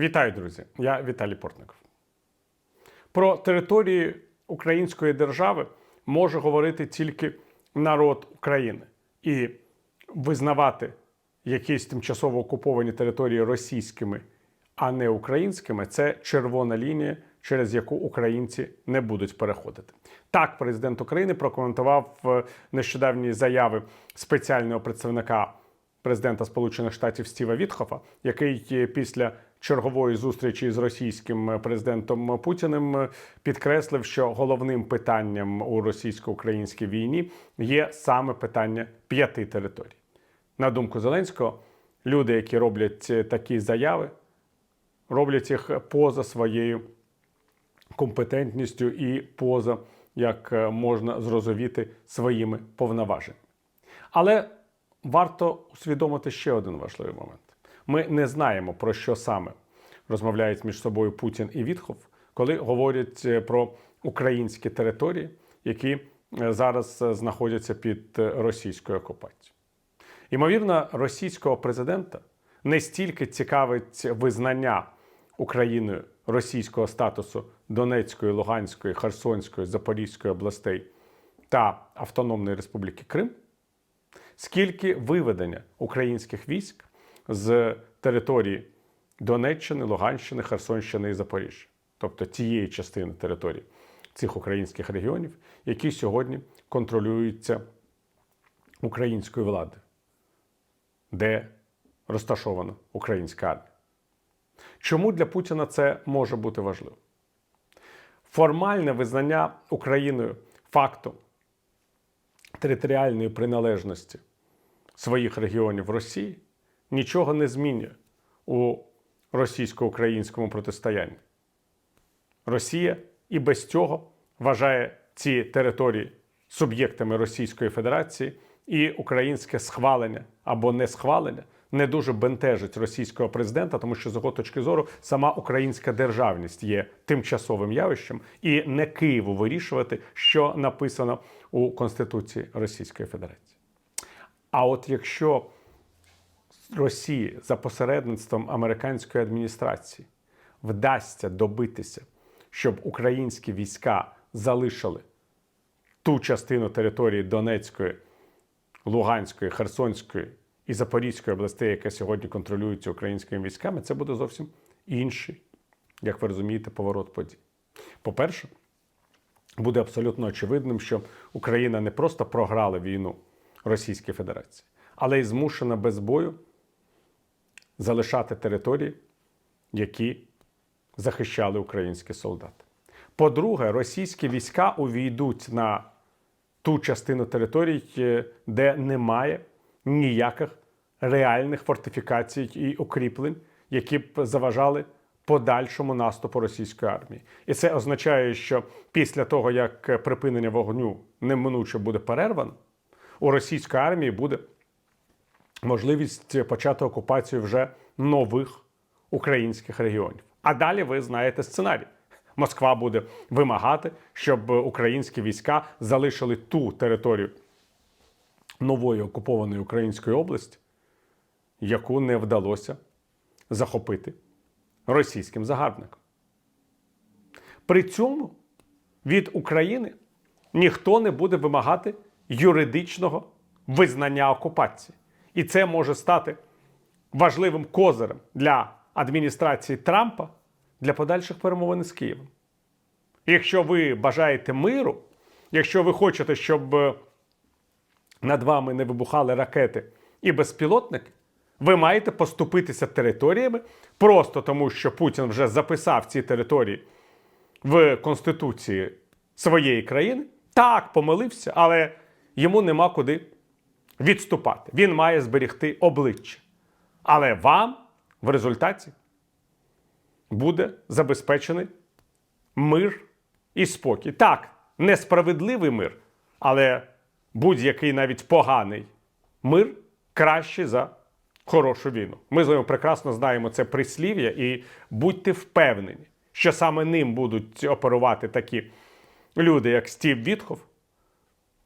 Вітаю, друзі! Я Віталій Портников. Про території української держави може говорити тільки народ України і визнавати якісь тимчасово окуповані території російськими, а не українськими це червона лінія, через яку українці не будуть переходити. Так, президент України прокоментував е, нещодавні заяви спеціального представника президента Сполучених Штатів Стіва Вітхофа, який е, після чергової зустрічі з російським президентом Путіним підкреслив, що головним питанням у російсько-українській війні є саме питання п'яти територій. На думку Зеленського, люди, які роблять такі заяви, роблять їх поза своєю компетентністю і поза, як можна зрозуміти, своїми повноваженнями. Але варто усвідомити ще один важливий момент: ми не знаємо, про що саме розмовляють між собою Путін і Вітхов, коли говорять е, про українські території, які е, зараз е, знаходяться під російською окупацією. Ймовірно, російського президента не стільки цікавить визнання Україною російського статусу Донецької, Луганської, Херсонської, Запорізької областей та Автономної Республіки Крим, скільки виведення українських військ з території Донеччини, Луганщини, Херсонщини і Запоріжжя, тобто тієї частини території цих українських регіонів, які сьогодні контролюються українською владою, де розташована українська армія. Чому для Путіна це може бути важливо? Формальне визнання Україною факту територіальної приналежності своїх регіонів Росії нічого не змінює у російсько-українському протистоянні. Росія і без цього вважає ці території суб'єктами Російської Федерації, і українське схвалення або не схвалення не дуже бентежить російського президента, тому що з його точки зору сама українська державність є тимчасовим явищем, і не Києву вирішувати, що написано у Конституції Російської Федерації. А от якщо Росії за посередництвом американської адміністрації вдасться добитися, щоб українські війська залишили ту частину території Донецької, Луганської, Херсонської і Запорізької областей, яка сьогодні контролюється українськими військами, це буде зовсім інший, як ви розумієте, поворот подій. По-перше, буде абсолютно очевидним, що Україна не просто програла війну Російській Федерації, але й змушена без бою залишати території, які захищали українські солдати. По-друге, російські війська увійдуть на ту частину територій, е, де немає ніяких реальних фортифікацій і укріплень, які б заважали подальшому наступу російської армії. І це означає, що після того, як припинення вогню неминуче буде перервано, у російської армії буде можливість почати окупацію вже нових українських регіонів. А далі ви знаєте сценарій. Москва буде вимагати, щоб українські війська залишили ту територію нової окупованої Української області, яку не вдалося захопити російським загарбникам. При цьому від України ніхто не буде вимагати юридичного визнання окупації. І це може стати важливим козирем для адміністрації Трампа для подальших перемовин з Києвом. Якщо ви бажаєте миру, якщо ви хочете, щоб е, над вами не вибухали ракети і безпілотники, ви маєте поступитися територіями просто тому, що Путін вже записав ці території в Конституції своєї країни. Так, помилився, але йому нема куди відступати. Він має зберігти обличчя. Але вам в результаті буде забезпечений мир і спокій. Так, несправедливий мир, але будь-який навіть поганий мир кращий за хорошу війну. Ми з вами прекрасно знаємо це прислів'я, і будьте впевнені, що саме ним будуть оперувати такі люди, як Стів Вітхов,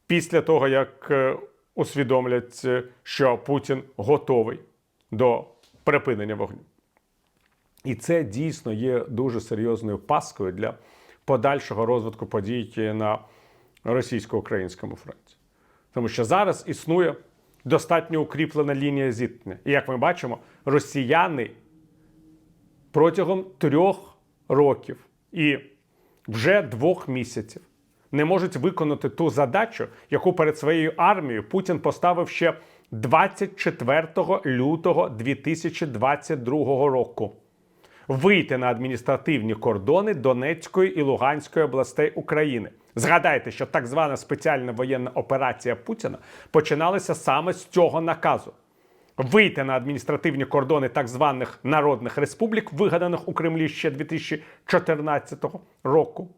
після того, як е, усвідомлять, е, що Путін готовий до припинення вогню. І це дійсно є дуже серйозною паскою для подальшого розвитку подій на російсько-українському фронті. Тому що зараз існує достатньо укріплена лінія зіткнення. І як ми бачимо, росіяни протягом трьох років і вже двох місяців не можуть виконати ту задачу, яку перед своєю армією Путін поставив ще 24 лютого 2022 року. Вийти на адміністративні кордони Донецької і Луганської областей України. Згадайте, що так звана спеціальна воєнна операція Путіна починалася саме з цього наказу вийти на адміністративні кордони так званих народних республік, вигаданих у Кремлі ще 2014 року,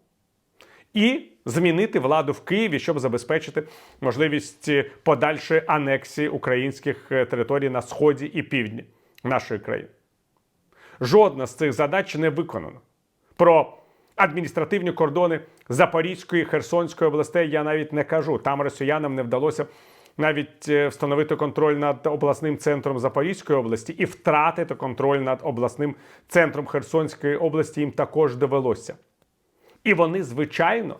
і змінити владу в Києві, щоб забезпечити можливість подальшої анексії українських е, територій на сході і півдні нашої країни. Жодна з цих задач не виконана. Про адміністративні кордони Запорізької і Херсонської областей я навіть не кажу. Там росіянам не вдалося навіть е, встановити контроль над обласним центром Запорізької області і втратити контроль над обласним центром Херсонської області їм також довелося. І вони, звичайно,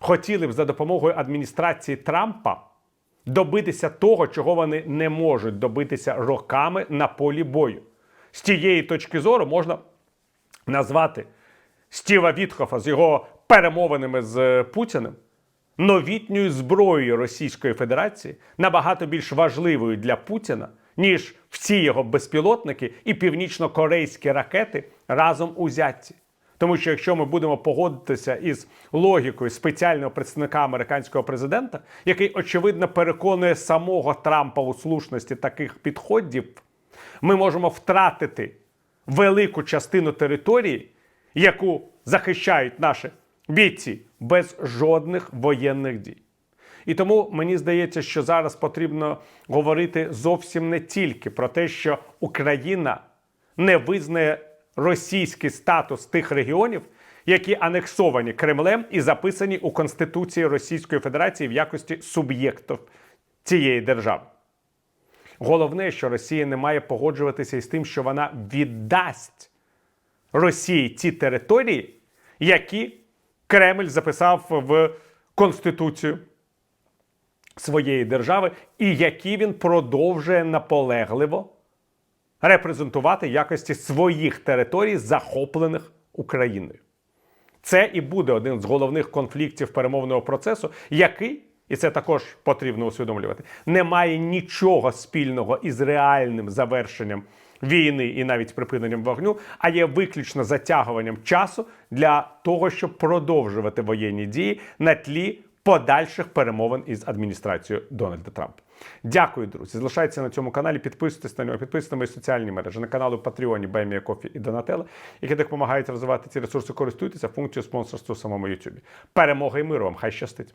хотіли б за допомогою адміністрації Трампа добитися того, чого вони не можуть добитися роками на полі бою. З тієї точки зору можна назвати Стіва Вітхофа з його перемовинами з е, Путіним новітньою зброєю Російської Федерації набагато більш важливою для Путіна, ніж всі його безпілотники і північно-корейські ракети разом узяті. Тому що якщо ми будемо погодитися із логікою спеціального представника американського президента, який очевидно переконує самого Трампа у слушності таких підходів, ми можемо втратити велику частину території, яку захищають наші бійці без жодних воєнних дій. І тому мені здається, що зараз потрібно говорити зовсім не тільки про те, що Україна не визнає російський статус тих регіонів, які анексовані Кремлем і записані у Конституції Російської Федерації в якості суб'єктів цієї держави. Головне, що Росія не має погоджуватися із тим, що вона віддасть Росії ті території, які Кремль записав в Конституцію своєї держави, і які він продовжує наполегливо репрезентувати якості своїх територій, захоплених Україною. Це і буде один з головних конфліктів перемовного процесу, який, і це також потрібно усвідомлювати, не має нічого спільного із реальним завершенням війни і навіть припиненням вогню, а є виключно затягуванням часу для того, щоб продовжувати воєнні дії на тлі подальших перемовин із адміністрацією Дональда Трампа. Дякую, друзі. Залишайтеся на цьому каналі, підписуйтесь на нього, підписуйтесь на мої соціальні мережі, на канали в Патреоні, Баймія Кофі і Донателла, які допомагають розвивати ці ресурси, користуйтеся функцією спонсорства в самому Ютубі. Перемога і миру вам! Хай щастить!